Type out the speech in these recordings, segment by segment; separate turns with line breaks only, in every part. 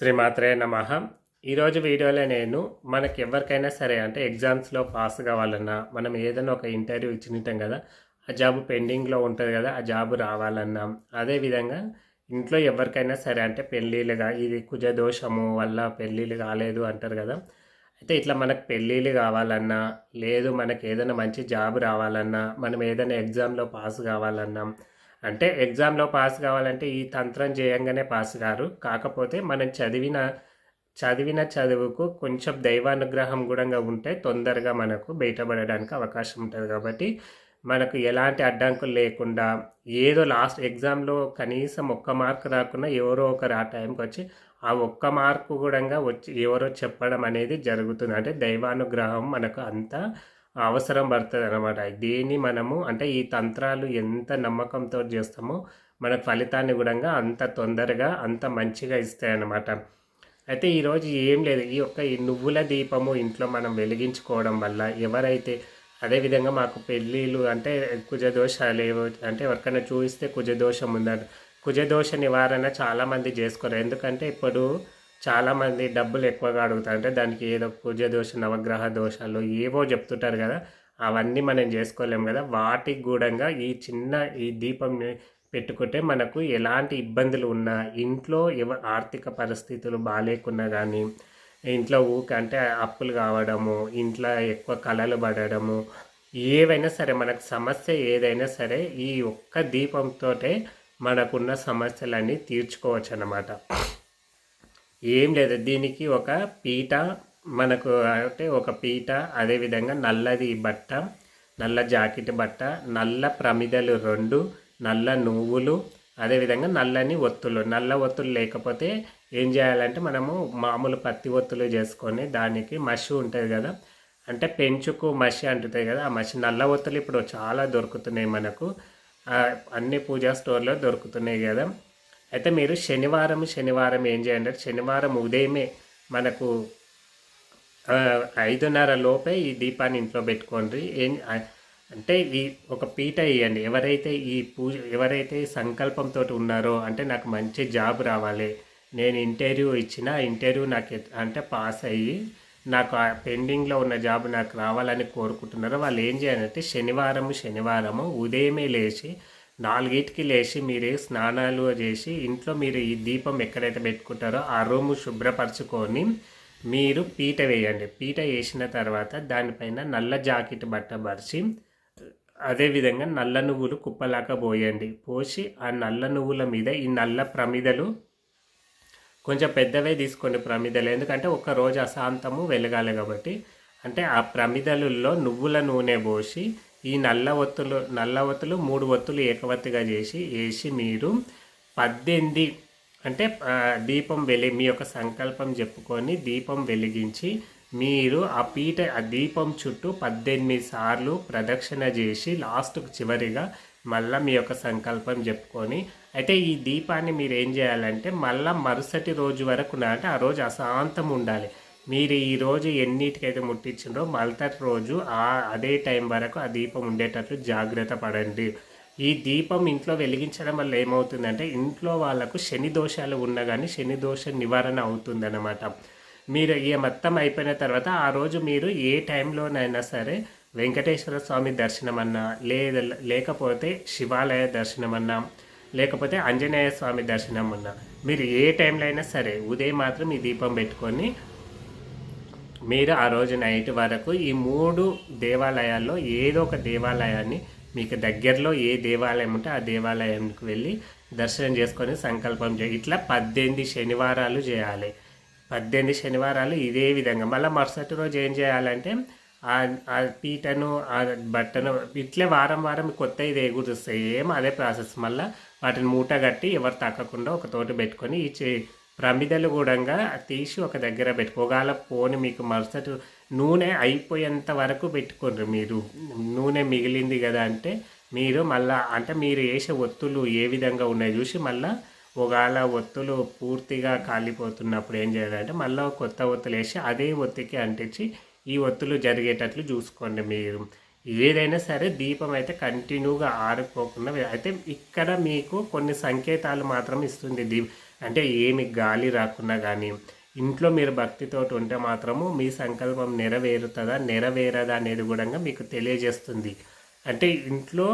శ్రీమాత్రే నమ. ఈరోజు వీడియోలో నేను మనకి ఎవరికైనా సరే అంటే ఎగ్జామ్స్లో పాస్ కావాలన్నా మనం ఏదైనా ఒక ఇంటర్వ్యూ ఇచ్చినట్టాం కదా ఆ జాబ్ పెండింగ్లో ఉంటుంది కదా ఆ జాబ్ రావాలన్నా అదేవిధంగా ఇంట్లో ఎవరికైనా సరే అంటే పెళ్ళిళ్ళుగా ఇది కుజదోషము వల్ల పెళ్ళిళ్ళు కాలేదు అంటారు కదా అయితే ఇట్లా మనకు పెళ్ళిళ్ళు కావాలన్నా లేదు మనకి ఏదైనా మంచి జాబ్ రావాలన్నా మనం ఏదైనా ఎగ్జామ్లో పాస్ కావాలన్నా అంటే ఎగ్జామ్లో పాస్ కావాలంటే ఈ తంత్రం చేయంగానే పాస్ కారు కాకపోతే మనం చదివిన చదివిన చదువుకు కొంచెం దైవానుగ్రహం కూడా ఉంటే తొందరగా మనకు బయటపడడానికి అవకాశం ఉంటుంది కాబట్టి మనకు ఎలాంటి అడ్డంకులు లేకుండా ఏదో లాస్ట్ ఎగ్జామ్లో కనీసం ఒక్క మార్క్ రాకుండా ఎవరో ఒకరు ఆ టైంకి వచ్చి ఆ ఒక్క మార్కు కూడా వచ్చి ఎవరో చెప్పడం అనేది జరుగుతుంది. అంటే దైవానుగ్రహం మనకు అంతా అవసరం పడుతుంది అనమాట దీన్ని మనము అంటే ఈ తంత్రాలు ఎంత నమ్మకంతో చేస్తామో మన ఫలితాన్ని కూడా అంత తొందరగా అంత మంచిగా ఇస్తాయి అన్నమాట. అయితే ఈరోజు ఏం లేదు. ఈ యొక్క ఈ నువ్వుల దీపము ఇంట్లో మనం వెలిగించుకోవడం వల్ల ఎవరైతే అదేవిధంగా మాకు పెళ్ళిళ్ళు అంటే కుజదోషాలు ఏవో అంటే ఎవరికైనా చూపిస్తే కుజదోషం ఉందంట. కుజదోష నివారణ చాలామంది చేసుకోరు. ఎందుకంటే ఇప్పుడు చాలామంది డబ్బులు ఎక్కువగా అడుగుతారంటే దానికి ఏదో పూజ దోష నవగ్రహ దోషాలు ఏవో చెప్తుంటారు కదా. అవన్నీ మనం చేసుకోలేము కదా. వాటికి కూడా ఈ చిన్న ఈ దీపం పెట్టుకుంటే మనకు ఎలాంటి ఇబ్బందులు ఉన్నా ఇంట్లో ఎవ ఆర్థిక పరిస్థితులు బాగాలేకున్నా కానీ ఇంట్లో ఊక అంటే అప్పులు కావడము ఇంట్లో ఎక్కువ కళలు పడడము ఏవైనా సరే మనకు సమస్య ఏదైనా సరే ఈ ఒక్క దీపంతో మనకున్న సమస్యలన్నీ తీర్చుకోవచ్చు అన్నమాట ఏం లేదు. దీనికి ఒక పీట మనకు అంటే ఒక పీట అదేవిధంగా నల్లది బట్ట నల్ల జాకెట్ బట్ట నల్ల ప్రమిదలు రెండు నల్ల నువ్వులు అదేవిధంగా నల్లని ఒత్తులు. నల్ల ఒత్తులు లేకపోతే ఏం చేయాలంటే మనము మామూలు పత్తి ఒత్తులు చేసుకొని దానికి మసి ఉంటుంది కదా. అంటే పెంచుకు మసి అంటుతాయి కదా. ఆ మసి నల్ల ఒత్తులు ఇప్పుడు చాలా దొరుకుతున్నాయి మనకు. అన్ని పూజా స్టోర్లో దొరుకుతున్నాయి కదా. అయితే మీరు శనివారం శనివారం ఏం చేయండి? శనివారం ఉదయమే మనకు ఐదున్నర లోపే ఈ దీపాన్ని ఇంట్లో పెట్టుకోండి. ఏం అంటే ఈ ఒక పీట ఇవ్వండి ఎవరైతే ఈ పూజ ఎవరైతే సంకల్పంతో ఉన్నారో అంటే నాకు మంచి జాబ్ రావాలి. నేను ఇంటర్వ్యూ ఇచ్చిన ఇంటర్వ్యూ నాకు అంటే పాస్ అయ్యి నాకు ఆ పెండింగ్లో ఉన్న జాబ్ నాకు రావాలని కోరుకుంటున్నారో వాళ్ళు ఏం చేయాలంటే శనివారము శనివారము ఉదయమే లేచి నాలుగిటికి లేచి మీరు స్నానాలు చేసి ఇంట్లో మీరు ఈ దీపం ఎక్కడైతే పెట్టుకుంటారో ఆ రూము శుభ్రపరచుకొని మీరు పీట వేయండి. పీట వేసిన తర్వాత దానిపైన నల్ల జాకెట్ బట్ట పరిచి అదేవిధంగా నల్ల నువ్వులు కుప్పలాగా పోయండి. పోసి ఆ నల్ల నువ్వుల మీద ఈ నల్ల ప్రమిదలు కొంచెం పెద్దవే తీసుకోండి ప్రమిదలు. ఎందుకంటే ఒక రోజు అశాంతము వెలగాలి కాబట్టి అంటే ఆ ప్రమిదలలో నువ్వుల నూనె పోసి ఈ నల్ల ఒత్తులు నల్ల ఒత్తులు మూడు ఒత్తులు ఏకవత్తిగా చేసి వేసి మీరు పద్దెనిమిది అంటే దీపం వెలి మీ యొక్క సంకల్పం చెప్పుకొని దీపం వెలిగించి మీరు ఆ పీట ఆ దీపం చుట్టూ పద్దెనిమిది సార్లు ప్రదక్షిణ చేసి లాస్ట్కు చివరిగా మళ్ళీ మీ యొక్క సంకల్పం చెప్పుకొని అయితే ఈ దీపాన్ని మీరు ఏం చేయాలంటే మళ్ళీ మరుసటి రోజు వరకు అంటే ఆ రోజు అశాంతం ఉండాలి. మీరు ఈరోజు ఎన్నిటికైతే ముట్టించిందో మలతటి రోజు ఆ అదే టైం వరకు ఆ దీపం ఉండేటట్లు జాగ్రత్త పడండి. ఈ దీపం ఇంట్లో వెలిగించడం వల్ల ఏమవుతుందంటే ఇంట్లో వాళ్ళకు శని దోషాలు ఉన్నా కానీ శని దోష నివారణ అవుతుందన్నమాట. మీరు ఈ మొత్తం అయిపోయిన తర్వాత ఆ రోజు మీరు ఏ టైంలోనైనా సరే వెంకటేశ్వర స్వామి దర్శనం అన్నా లేదా లేకపోతే శివాలయ దర్శనం అన్నా లేకపోతే ఆంజనేయ స్వామి దర్శనం అన్నా మీరు ఏ టైంలో అయినా సరే ఉదయం మాత్రం ఈ దీపం పెట్టుకొని మీరు ఆ రోజు నైట్ వరకు ఈ మూడు దేవాలయాల్లో ఏదో ఒక దేవాలయాన్ని మీకు దగ్గరలో ఏ దేవాలయం ఉంటే ఆ దేవాలయానికి వెళ్ళి దర్శనం చేసుకొని సంకల్పం చేయాలి ఇట్లా పద్దెనిమిది శనివారాలు చేయాలి. పద్దెనిమిది శనివారాలు ఇదే విధంగా. మళ్ళీ మరుసటి రోజు ఏం చేయాలంటే ఆ పీటను ఆ బట్టను ఇట్లే వారం వారం కొత్త ఇది ఎగురుస్తాయి ఏం అదే ప్రాసెస్. మళ్ళీ వాటిని మూట కట్టి ఎవరు తక్కకుండా ఒక తోట పెట్టుకొని ఈ ప్రమిదలు కూడా తీసి ఒక దగ్గర పెట్టుకోగాల పోని మీకు మరుసటి నూనె అయిపోయేంత వరకు పెట్టుకోండి మీరు. నూనె మిగిలింది కదా అంటే మీరు మళ్ళా అంటే మీరు వేసే ఒత్తులు ఏ విధంగా ఉన్నాయి చూసి మళ్ళీ ఒకవేళ ఒత్తులు పూర్తిగా కాలిపోతున్నప్పుడు ఏం చేయాలంటే మళ్ళీ కొత్త ఒత్తులు వేసి అదే ఒత్తికి అంటించి ఈ ఒత్తులు జరిగేటట్లు చూసుకోండి మీరు. ఏదైనా సరే దీపం అయితే కంటిన్యూగా ఆరిపోకుండా అయితే ఇక్కడ మీకు కొన్ని సంకేతాలు మాత్రం ఇస్తుంది. దీ అంటే ఏమి గాలి రాకున్నా కానీ ఇంట్లో మీరు భక్తితో ఉంటే మాత్రము మీ సంకల్పం నెరవేరుతుందా నెరవేరదా అనేది కూడా మీకు తెలియజేస్తుంది. అంటే ఇంట్లో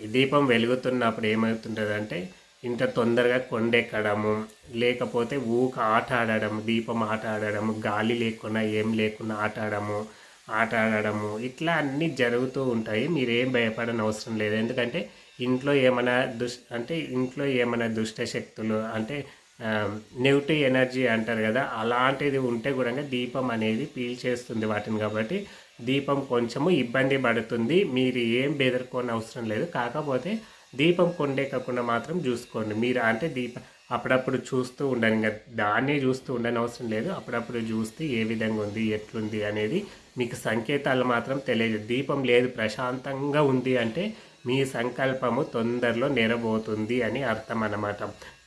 దీపం వెలుగుతున్నప్పుడు ఏమవుతుంటుందంటే ఇంత తొందరగా కొండెక్కడము లేకపోతే ఊక ఆట ఆడడం దీపం ఆట ఆడడము గాలి లేకుండా ఏం లేకుండా ఆట ఆడము ఆట ఆడడము ఇట్లా అన్నీ జరుగుతూ ఉంటాయి. మీరు ఏం భయపడని అవసరం లేదు. ఎందుకంటే ఇంట్లో ఏమైనా దుష్ అంటే ఇంట్లో ఏమైనా దుష్ట శక్తులు అంటే నెగిటివ్ ఎనర్జీ అంటారు కదా అలాంటిది ఉంటే కూడా దీపం అనేది పీల్చేస్తుంది వాటిని కాబట్టి దీపం కొంచెము ఇబ్బంది పడుతుంది. మీరు ఏం బెదరుకోని అవసరం లేదు. కాకపోతే దీపం కొండే కాకుండా మాత్రం చూసుకోండి. మీరు అంటే దీప అప్పుడప్పుడు చూస్తూ ఉండను ఇంకా దాన్నే చూస్తూ ఉండని అవసరం లేదు. అప్పుడప్పుడు చూస్తే ఏ విధంగా ఉంది ఎట్లుంది అనేది మీకు సంకేతాలు మాత్రం తెలియదు. దీపం లేదు ప్రశాంతంగా ఉంది అంటే మీ సంకల్పము తొందరలో నెరబోతుంది అని అర్థం అన్నమాట.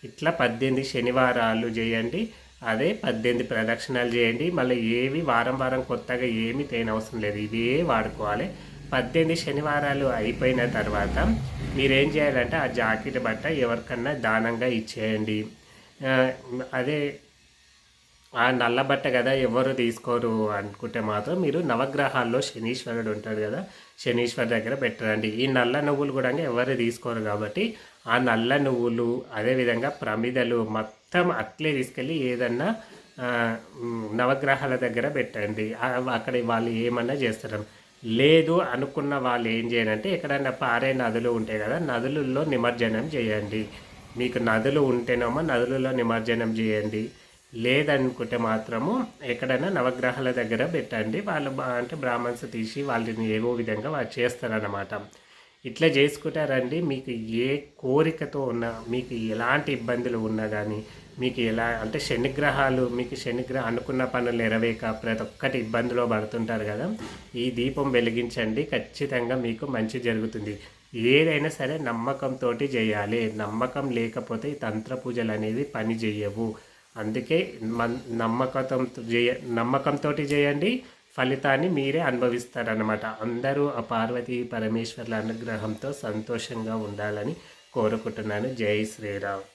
ఇట్లా పద్దెనిమిది శనివారాలు చేయండి అదే పద్దెనిమిది ప్రదక్షిణాలు చేయండి. మళ్ళీ ఏవి వారం వారం కొత్తగా ఏమి తేనవసరం లేదు ఇవే వాడుకోవాలి. పద్దెనిమిది శనివారాలు అయిపోయిన తర్వాత మీరేం చేయాలంటే ఆ జాకెట్ బట్ట ఎవరికన్నా దానంగా ఇచ్చేయండి. అదే ఆ నల్ల బట్ట కదా ఎవరు తీసుకోరు అనుకుంటే మాత్రం మీరు నవగ్రహాల్లో శనీశ్వరుడు ఉంటాడు కదా శనీశ్వర్ దగ్గర పెట్టరండి. ఈ నల్ల నువ్వులు కూడా ఎవరు తీసుకోరు కాబట్టి ఆ నల్ల నువ్వులు అదేవిధంగా ప్రమిదలు మొత్తం అట్లే తీసుకెళ్ళి ఏదన్నా నవగ్రహాల దగ్గర పెట్టండి. అక్కడ వాళ్ళు ఏమన్నా చేస్తారు. లేదు అనుకున్న వాళ్ళు ఏం చేయాలంటే ఎక్కడైనా పారే నదులు ఉంటాయి కదా నదులలో నిమజ్జనం చేయండి. మీకు నదులు ఉంటేనేమో నదులలో నిమజ్జనం చేయండి. లేదనుకుంటే మాత్రము ఎక్కడైనా నవగ్రహాల దగ్గర పెట్టండి. వాళ్ళు అంటే బ్రాహ్మణ్స్ తీసి వాళ్ళని ఏవో విధంగా వాళ్ళు చేస్తారన్నమాట. ఇట్లా చేసుకుంటారండి. మీకు ఏ కోరికతో ఉన్నా మీకు ఎలాంటి ఇబ్బందులు ఉన్నా కానీ మీకు ఎలా అంటే శనిగ్రహాలు మీకు శనిగ్రహం అనుకున్న పనులు నెరవేక ప్రతి ఒక్కటి ఇబ్బందిలో పడుతుంటారు కదా. ఈ దీపం వెలిగించండి. ఖచ్చితంగా మీకు మంచి జరుగుతుంది. ఏదైనా సరే నమ్మకంతో చేయాలి. నమ్మకం లేకపోతే ఈ తంత్ర పూజలు అనేవి పని చేయవు. అందుకే నమ్మకంతో చేయ నమ్మకంతో చేయండి ఫలితాన్ని మీరే అనుభవిస్తారనమాట అందరూ ఆ పార్వతీ పరమేశ్వర్ల అనుగ్రహంతో సంతోషంగా ఉండాలని కోరుకుంటున్నాను. జై శ్రీరామ్.